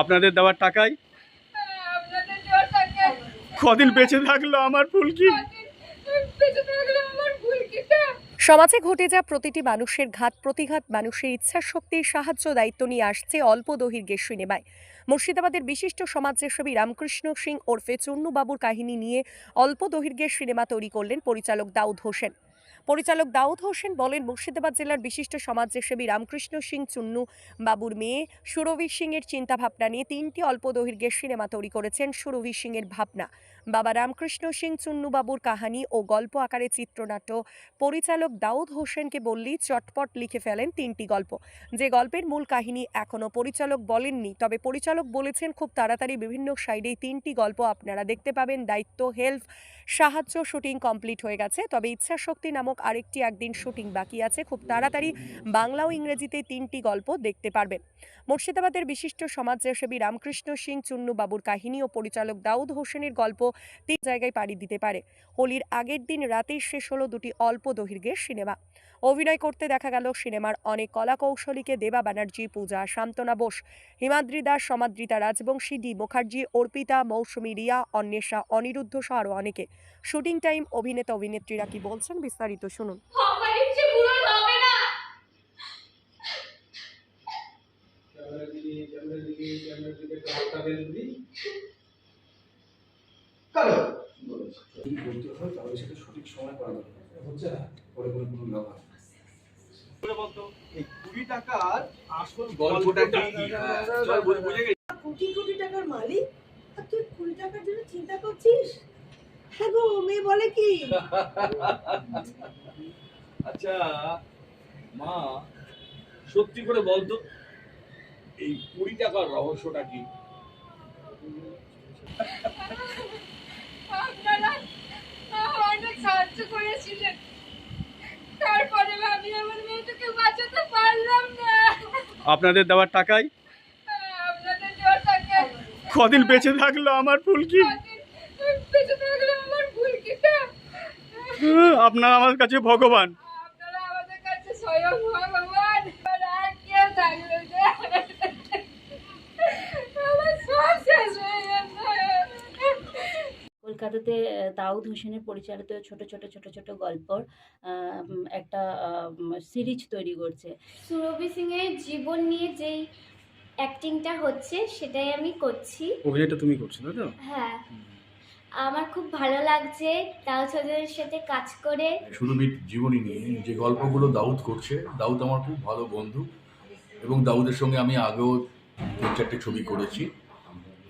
আপনাদের দেওয়ার টাকায়? কদিন বেঁচে থাকল আমার ফুলকি? সমাজে ঘটে যা প্রতিটি মানুষের ঘাত, প্রতিঘাত মানুষের ইচ্ছা শক্তির সাহায্য দায়িত্ব নিয়ে আসছে অল্প দৈর্ঘ্যের সিনেমায়। মুর্শিদাবাদের বিশিষ্ট সমাজসেবী রামকৃষ্ণ সিং ওরফে চুন্নু বাবুর কাহিনী নিয়ে অল্প দৈর্ঘ্যের সিনেমা তৈরি করলেন পরিচালক দাউদ হোসেন। পরিচালক দাউদ হোসেন বলেন, মুর্শিদাবাদ জেলার বিশিষ্ট সমাজসেবী রামকৃষ্ণ সিং চুন্নু বাবুর মেয়ে সুরভি সিং এর চিন্তাভাবনা নিয়ে তিনটি অল্প দৈর্ঘ্যের সিনেমা তৈরি করেছেন সুরভি সিং এর ভাবনা। বাবা রামকৃষ্ণ সিং চুন্নু বাবুর কাহানি ও গল্প আকারে চিত্রনাট্য পরিচালক দাউদ হোসেনকে বললেই চটপট লিখে ফেলেন তিনটি গল্প। যে গল্পের মূল কাহিনী এখনও পরিচালক বলেননি, তবে পরিচালক বলেছেন, খুব তাড়াতাড়ি বিভিন্ন সাইডেই তিনটি গল্প আপনারা দেখতে পাবেন। দায়িত্ব হেল্প সাহায্য, শুটিং কমপ্লিট হয়ে গেছে, তবে ইচ্ছা শক্তি নামক আরেকটি একদিন শুটিং বাকি আছে। খুব তাড়াতাড়ি বাংলা ও ইংরেজিতে তিনটি গল্প দেখতে পারবেন। মুর্শিদাবাদের বিশিষ্ট সমাজসেবী রামকৃষ্ণ সিং চুন্নু বাবুর কাহিনী ও পরিচালক দাউদ হোসেনের গল্প তিন জায়গায় পাড়ি দিতে পারে। হোলির আগের দিন রাতেই শেষ হলো দুটি অল্প দৈর্ঘ্যের সিনেমা। অভিনয় করতে দেখা গেল সিনেমার অনেক কলাকৌশলীকে দেবা ব্যানার্জি, পূজা শান্তনা বোস, হিমাদ্রি দাস, সমাদ্রিতা রাজবংশী, ডি মুখার্জি, অর্পিতা, মৌসুমী রিয়া, অন্বেষা, অনিরুদ্ধ সহ আরও অনেকে। শুটিং টাইম অভিনেতা, অভিনেত্রীরা কি বলছেন বিস্তারিত শুনুন। দিকে দিকে ক্যামেরা দিকে একটু হাতটা দেন দিদি কারও যদি করতে হয় তাহলে সেটা সঠিক সময় করা দরকার। হচ্ছে না পরে কোনো কোনো ব্যাপার। এই কুড়ি টাকার আসল গল্পটা কি? বুঝে বুঝে কোটি কোটি টাকার মালিক? আর তুই কুড়ি টাকার জন্য চিন্তা করছিস? হ্যাঁ গো মেয়ে বলে কি? আচ্ছা মা সত্যি করে বলতো এই কুড়ি টাকার রহস্যটা কি আপনারা অনেক সাহায্য করেছিলেন তারপরে আমি আমার মেয়েটাকে বাঁচাতে পারলাম না আপনাদের দেওয়ার টাকায়? কদিন বেঁচে থাকল আমার ফুলকি? থাকলে আমার আপনারা আমার কাছে ভগবান। আমাদের কাছে ভগবান। আর কেউ থাকবে কলকাতাতে দাউদ হোসেনের পরিচালিত ছোট ছোট ছোট ছোট গল্পর একটা সিরিজ তৈরি করছে। সুরভি সিং এর জীবন নিয়ে যেই অ্যাক্টিংটা হচ্ছে সেটাই আমি করছি। অভিনয়টা তুমি করছ তাই তো? হ্যাঁ। আমার খুব ভালো লাগছে তাও ছোটদের সাথে কাজ করে। সুরভির জীবনী নিয়ে যে গল্পগুলো দাউদ করছে দাউদ আমার খুব ভালো বন্ধু। এবং দাউদের সঙ্গে আমি আগেও তিন চারটে ছবি করেছি।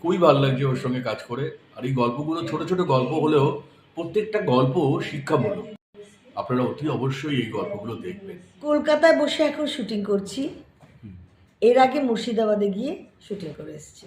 খুবই ভালো লাগছে ওর সঙ্গে কাজ করে। আর এই গল্পগুলো ছোট ছোট গল্প হলেও প্রত্যেকটা গল্প শিক্ষামূলক। আপনারা অতি অবশ্যই এই গল্পগুলো দেখবেন। কলকাতায় বসে এখন শুটিং করছি। এর আগে মুর্শিদাবাদে গিয়ে শুটিং করে এসেছি।